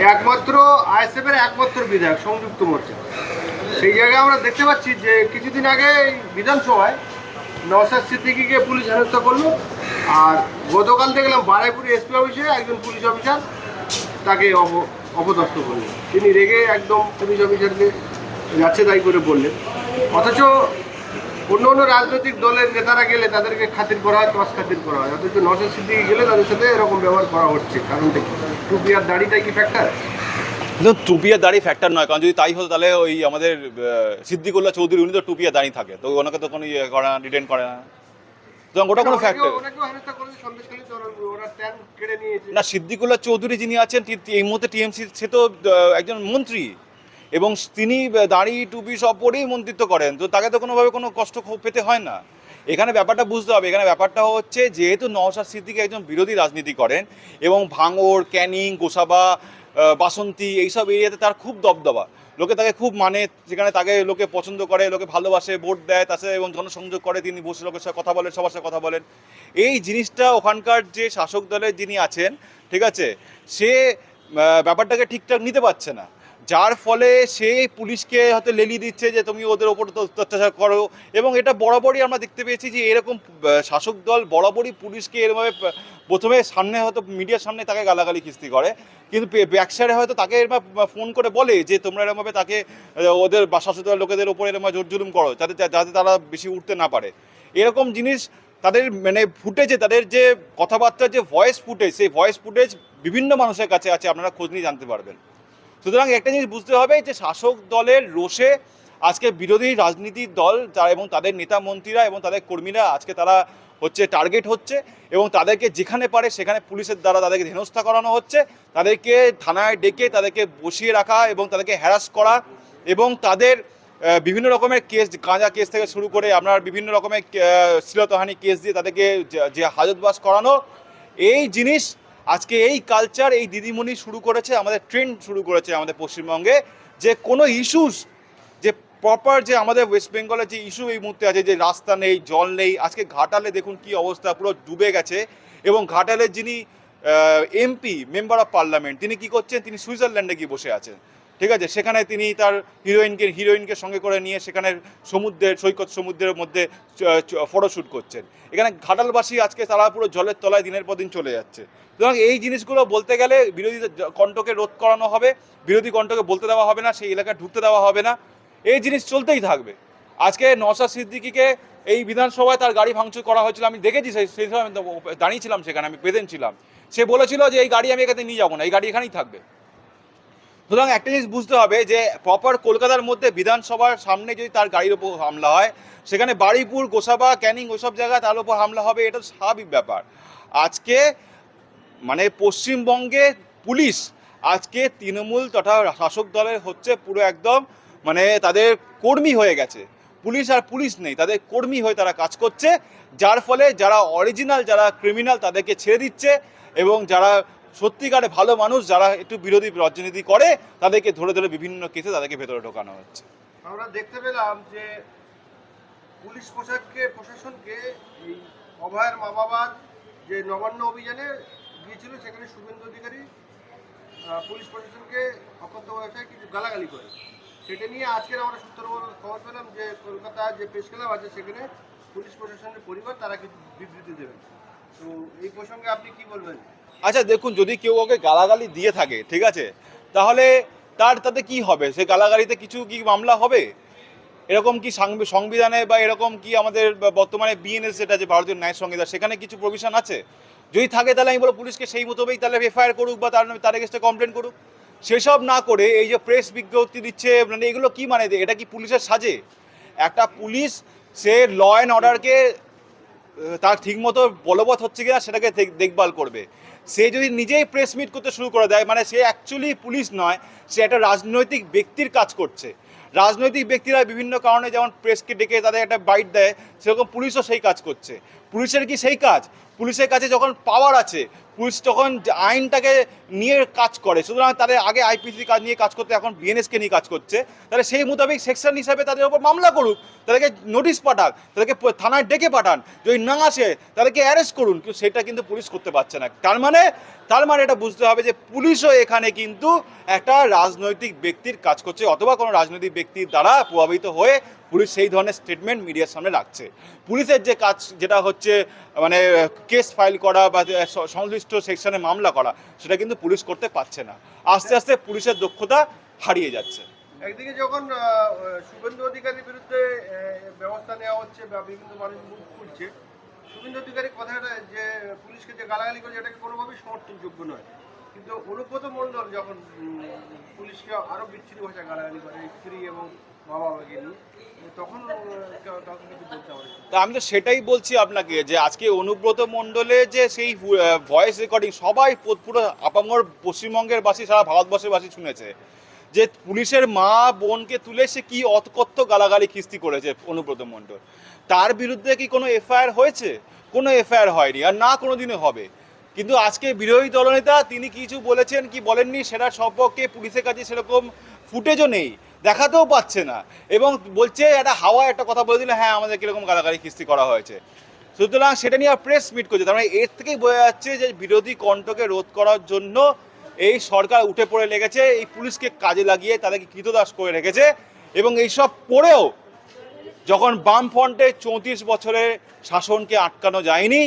একমাত্র আইএসএফ এর একমাত্র বিধায়ক, সংযুক্ত মোর্চা। সেই জায়গায় আমরা দেখতে পাচ্ছি যে কিছুদিন আগে বিধানসভায় নওসাদ সিদ্দিকিকে পুলিশ হেনস্থা করল, আর গতকাল দেখলাম বারাইপুর এসপি অফিসে একজন পুলিশ অফিসার তাকে অপ- অপদস্থ করলেন। তিনি রেগে একদম পুলিশ অফিসারকে যাচ্ছে তাই করে বললেন। অথচ অন্য অন্য রাজনৈতিক দলের নেতারা গেলে তাদেরকে খাতির করা হয় টস খাতির করা হয়। অথচ নওসাদ সিদ্দিকি গেলে তাদের সাথে এরকম ব্যবহার করা হচ্ছে। কারণটা কি? টুপি আর দাড়িটাই কি ফ্যাক্টর টুপিয়া দাড়ি ফ্যাক্টর নয় কারণ যদি তাই হতো তাহলে ওই আমাদের সিদ্দিকুল্লাহ চৌধুরী উনি তো টুপিয়া দাঁড়িয়ে থাকে। তো ওনাকে তো কোনো ইয়ে করে না ডিটেন করে না। ওটা কোনো ফ্যাক্টর না সিদ্দিকুল্লাহ চৌধুরী যিনি আছেন এই মুহূর্তে টিএমসি সে তো একজন মন্ত্রী। এবং তিনি দাড়ি, টুপি সব পরেই মন্ত্রিত্ব করেন। তো তাকে তো কোনোভাবে কোনো কষ্ট পেতে হয় না। এখানে ব্যাপারটা বুঝতে হবে। এখানে ব্যাপারটা হচ্ছে, যেহেতু নওশাদ সিদ্দিকি একজন বিরোধী রাজনীতি করেন এবং ভাঙড়, ক্যানিং, গোসাবা বাসন্তী এইসব এরিয়াতে তার খুব দবদবা। লোকে তাকে খুব মানে যেখানে তাকে লোকে পছন্দ করে, লোকে ভালোবাসে, ভোট দেয়, তার সাথে এবং জনসংযোগ করে, তিনি বসে লোকের সাথে কথা বলেন, সবার সাথে কথা বলেন। এই জিনিসটা ওখানকার যে শাসক দলের যিনি আছেন, ঠিক আছে, সে ব্যাপারটাকে ঠিকঠাক নিতে পারছে না। যার ফলে সে পুলিশকে হয়তো লেলি দিচ্ছে যে তুমি ওদের ওপর অত্যাচার করো। এবং এটা বরাবরই আমরা দেখতে পেয়েছি যে এরকম শাসক দল বরাবরই পুলিশকে এরমভাবে প্রথমে সামনে হয়তো মিডিয়ার সামনে তাকে গালাগালি কিস্তি করে। কিন্তু ব্যাকসাইডে হয়তো তাকে এরম ফোন করে বলে যে তোমরা এরমভাবে তাকে ওদের শাসক দলের লোকেদের ওপর এরম জোর জুলুম করো, যাতে যাতে তারা বেশি উঠতে না পারে। এরকম জিনিস তাদের মানে ফুটেজে, তাদের যে কথাবার্তার যে ভয়েস ফুটেজ সেই ভয়েস ফুটেজ বিভিন্ন মানুষের কাছে আছে, আপনারা খোঁজ নিয়ে জানতে পারবেন। সুতরাং একটা জিনিস বুঝতে হবে যে শাসক দলের রোষে আজকে বিরোধী রাজনীতির দল যারা এবং তাদের নেতা মন্ত্রীরা এবং তাদের কর্মীরা আজকে তারা হচ্ছে টার্গেট হচ্ছে এবং তাদেরকে যেখানে পারে সেখানে পুলিশের দ্বারা তাদেরকে হেনস্থা করানো হচ্ছে, তাদেরকে থানায় ডেকে তাদেরকে বসিয়ে রাখা এবং তাদেরকে হ্যারাস করা এবং তাদের বিভিন্ন রকমের কেস গাঁজা কেস থেকে শুরু করে আপনার বিভিন্ন রকমের শ্লীলতাহানি কেস দিয়ে তাদেরকে যে হাজতবাস করানো, এই জিনিস আজকে এই কালচার এই দিদিমণি শুরু করেছে, আমাদের ট্রেন্ড শুরু করেছে আমাদের পশ্চিমবঙ্গে যে কোনো ইস্যুস যে প্রপার যে আমাদের ওয়েস্ট বেঙ্গলের যে ইস্যু এই মুহূর্তে আছে, যে রাস্তা নেই, জল নেই, আজকে ঘাটালে দেখুন কি অবস্থা, পুরো ডুবে গেছে। এবং ঘাটালের যিনি এমপি মেম্বার অফ পার্লামেন্ট তিনি কি করছেন? তিনি সুইজারল্যান্ডে গিয়ে বসে আছেন। ঠিক আছে? সেখানে তিনি তার হিরোইনকে হিরোইনকে সঙ্গে করে নিয়ে সেখানে সমুদ্রের, সৈকত সমুদ্রের মধ্যে ফটোশ্যুট করছেন। এখানে ঘাটালবাসী আজকে তারা পুরো জলের তলায় দিনের পর দিন চলে যাচ্ছে। সুতরাং এই জিনিসগুলো বলতে গেলে বিরোধী কণ্ঠকে রোধ করানো হবে, বিরোধী কণ্ঠকে বলতে দেওয়া হবে না, সেই এলাকায় ঢুকতে দেওয়া হবে না। এই জিনিস চলতেই থাকবে। আজকে নওশাদ সিদ্দিকিকে এই বিধানসভায় তার গাড়ি ভাঙচুর করা হয়েছিল, আমি দেখেছি সেই সেই সময় আমি দাঁড়িয়েছিলাম সেখানে, আমি প্রেজেন্ট ছিলাম। সে বলেছিল যে এই গাড়ি আমি এখানে নিয়ে যাব না, এই গাড়ি এখানেই থাকবে। সুতরাং একটা জিনিস বুঝতে হবে যে প্রপার কলকাতার মধ্যে বিধানসভার সামনে যদি তার গাড়ির ওপর হামলা হয়, সেখানে বাড়িপুর, গোসাবা, ক্যানিং ওসব জায়গায় তার উপর হামলা হবে, এটা স্বাভাবিক ব্যাপার। আজকে মানে পশ্চিমবঙ্গে পুলিশ আজকে তৃণমূল তথা শাসক দলের হচ্ছে পুরো একদম মানে তাদের কর্মী হয়ে গেছে। পুলিশ আর পুলিশ নেই, তাদের কর্মী হয়ে তারা কাজ করছে, যার ফলে যারা অরিজিনাল যারা ক্রিমিনাল তাদেরকে ছেড়ে দিচ্ছে এবং যারা সত্যিকারে ভালো মানুষ যারা একটু বিরোধী রাজনীতি করে, তাদেরকে ধরে ধরে বিভিন্ন কেসে তাদেরকে ভেতরে ঢোকানো হচ্ছে। আমরা দেখতে পেলাম যে পুলিশ প্রশাসনকে প্রশাসনকে এই অভয়ের মা বাবার যে নবান্ন অভিযানে গিয়েছিল, সেখানে শুভেন্দু অধিকারী পুলিশ প্রশাসনকে অকথ্য ভাষায় কিছু গালাগালি করে। সেটা নিয়ে আজকের আমরা সূত্র খবর পেলাম যে কলকাতা যে প্রেস ক্লাব আছে, সেখানে পুলিশ প্রশাসনের পরিবার তারা কিছু বিবৃতি দেবেন। আচ্ছা দেখুন, যদি কেউ ওকে গালাগালি দিয়ে থাকে, ঠিক আছে, তাহলে তার তাতে কি হবে? সে গালাগালিতে কিছু কি মামলা হবে? এরকম কি সংবিধানে বা এরকম কি আমাদের বর্তমানে বিএনএস যেটা যে ভারতীয় ন্যায় সংহিতা, সেখানে কিছু প্রভিশন আছে? যদি থাকে তাহলে আমি বলব, পুলিশকে সেই মোতাবেক তাহলে এফআইআর করুক বা তার তার এগেস্টে কমপ্লেন করুক। সেসব না করে এই যে প্রেস বিজ্ঞপ্তি দিচ্ছে মানে এগুলো কি মানে? এটা কি পুলিশের সাজে? একটা পুলিশ, সে ল অ্যান্ড অর্ডারকে তার ঠিকমতো বলবৎ হচ্ছে কিনা সেটাকে দেখভাল করবে। সে যদি নিজেই প্রেস মিট করতে শুরু করে দেয় মানে সে অ্যাকচুয়ালি পুলিশ নয়, সে একটা রাজনৈতিক ব্যক্তির কাজ করছে। রাজনৈতিক ব্যক্তিরা বিভিন্ন কারণে যেমন প্রেসকে ডেকে তাদের একটা বাইট দেয়, সেরকম পুলিশও সেই কাজ করছে। পুলিশের কি সেই কাজ? পুলিশের কাছে যখন পাওয়ার আছে, পুলিশ তখন আইনটাকে নিয়ে কাজ করে। সুতরাং তাদের আগে আইপিসি কাজ নিয়ে কাজ করতে, এখন বিএনএসকে নিয়ে কাজ করছে। তাহলে সেই মোতাবেক সেকশন হিসাবে তাদের উপর মামলা করুক, তাদেরকে নোটিশ পাঠাক, তাদেরকে থানায় ডেকে পাঠান, যদি না আসে তাদেরকে অ্যারেস্ট করুন। কিন্তু সেটা কিন্তু পুলিশ করতে পারছে না। তার মানে তার মানে এটা বুঝতে হবে যে পুলিশও এখানে কিন্তু একটা রাজনৈতিক ব্যক্তির কাজ করছে, অথবা কোনো রাজনৈতিক ব্যক্তির দ্বারা প্রভাবিত হয়ে পুলিশ সেই ধরনের স্টেটমেন্ট মিডিয়ার সামনে রাখছে। পুলিশের যে কাজ, যেটা হচ্ছে মানে কেস ফাইল করা বা সংশ্লিষ্ট সেকশনে মামলা করা, সেটা কিন্তু পুলিশ করতে পারছে না। আস্তে আস্তে পুলিশের দক্ষতা হারিয়ে যাচ্ছে। একদিকে যখন শুভেন্দু অধিকারীর বিরুদ্ধে ব্যবস্থা নেওয়া হচ্ছে বা বিভিন্ন মানুষ মুখ খুলছে, শুভেন্দু অধিকারী কথাটা যে, পুলিশকে যে গালাগালি করে এটাকে কোনোভাবেই সমর্থনযোগ্য নয়। কিন্তু অনুব্রত মণ্ডল যখন পুলিশকে আরও বিচ্ছিন্ন ভাষা গালাগালি করে, স্ত্রী এবং তা আমি তো সেটাই বলছি আপনাকে যে আজকে অনুব্রত মণ্ডলে যে সেই ভয়েস রেকর্ডিং সবাই পুরো আপামর পশ্চিমবঙ্গের বাসী, সারা ভারতবর্ষের বাসী শুনেছে। যে পুলিশের মা বোনকে তুলে সে কি অতকত্ত গালাগালি, খিস্তি করেছে অনুব্রত মণ্ডল। তার বিরুদ্ধে কি কোনো এফআইআর হয়েছে? কোনো এফআইআর হয়নি, আর না কোনো দিনে হবে। কিন্তু আজকে বিরোধী দলনেতা তিনি কিছু বলেছেন কি বলেননি, সেটা সম্পর্কে পুলিশের কাছে সেরকম ফুটেজও নেই। দেখাতেও পাচ্ছে না। এবং বলছে, একটা হাওয়া একটা কথা বলে দিলে হ্যাঁ আমাদের কীরকম গালাগালি কিস্তি করা হয়েছে। সুতরাং সেটা নিয়ে প্রেস মিট করছে তার মানে এর থেকেই বোঝা যাচ্ছে যে বিরোধী কণ্ঠকে রোধ করার জন্য এই সরকার উঠে পড়ে লেগেছে, এই পুলিশকে কাজে লাগিয়ে তাদেরকে কৃতদাস করে রেখেছে। এবং এইসব পড়েও যখন বামফ্রন্টে চৌত্রিশ বছরের শাসনকে আটকানো যায়নি,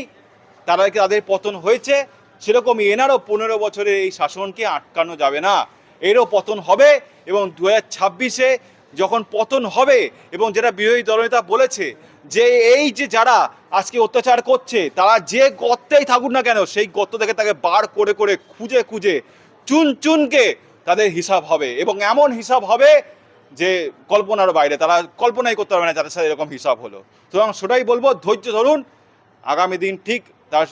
তারা তাদের পতন হয়েছে? সেরকম এনারও পনেরো বছরের এই শাসনকে আটকানো যাবে না। এরও পতন হবে এবং দু ছাব্বিশে যখন পতন হবে এবং যেটা বিরোধী দলনেতা বলেছে যে এই যে যারা আজকে অত্যাচার করছে, তারা যে গর্তেই থাকুক না কেন, সেই গর্ত থেকে তাকে বার করে করে খুঁজে খুঁজে চুন চুনকে তাদের হিসাব হবে এবং এমন হিসাব হবে যে কল্পনার বাইরে, তারা কল্পনাই করতে পারবে না যাদের সাথে এরকম হিসাব হলো। সুতরাং সেটাই বলব, ধৈর্য ধরুন, আগামী দিন ঠিক তার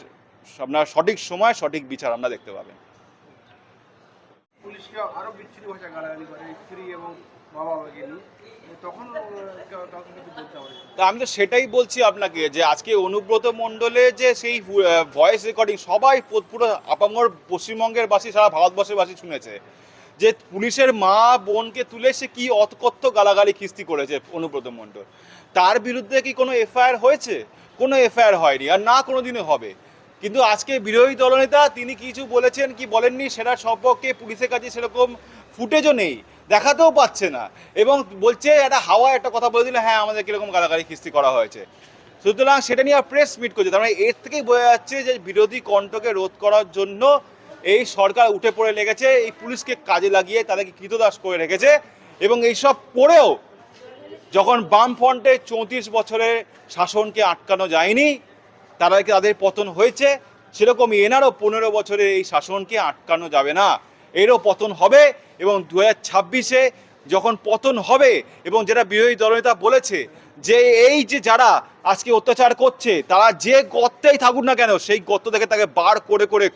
আপনার সঠিক সময়, সঠিক বিচার আমরা দেখতে পাবেন। পুলিশকে আরও বিচ্ছিন্ন ভাষা গালাগালি করে, স্ত্রী এবং মা বাবাকে নিয়ে আমি তো সেটাই বলছি আপনাকে যে আজকে অনুব্রত মণ্ডলে যে সেই ভয়েস রেকর্ডিং সবাই পুরো আপামর পশ্চিমবঙ্গের বাসী, সারা ভারতবর্ষের বাসী শুনেছে যে পুলিশের মা বোনকে তুলে সে কি অতকথ্য গালাগালি খিস্তি করেছে অনুব্রত মণ্ডল। তার বিরুদ্ধে কি কোনো এফআইআর হয়েছে? কোনো এফআইআর হয়নি, আর না কোনো দিনে হবে। কিন্তু আজকে বিরোধী দলনেতা তিনি কিছু বলেছেন, কি বলেননি সেটা সম্পর্কে পুলিশের কাছে সেরকম ফুটেজও নেই, দেখাতেও পাচ্ছে না। এবং বলছে, একটা হাওয়া একটা কথা বলে দিলে হ্যাঁ আমাদের কীরকম গালাগালি কিস্তি করা হয়েছে। সুতরাং সেটা নিয়ে প্রেস মিট করছে তার মানে এর থেকেই বোঝা যাচ্ছে যে বিরোধী কণ্ঠকে রোধ করার জন্য এই সরকার উঠে পড়ে লেগেছে, এই পুলিশকে কাজে লাগিয়ে তাদেরকে কৃতদাস করে রেখেছে। এবং এইসব পড়েও যখন বামফ্রন্টে চৌত্রিশ বছরের শাসনকে আটকানো যায়নি তাদেরকে তাদের পতন হয়েছে? সেরকমই এনারও পনেরো বছরের এই শাসনকে আটকানো যাবে না। এরও পতন হবে এবং দু ছাব্বিশে যখন পতন হবে এবং যেটা বিরোধী দলনেতা বলেছে যে এই যে যারা আজকে অত্যাচার করছে, তারা যে গর্তেই থাকুক না কেন, সেই গর্ত থেকে তাকে বার করে করে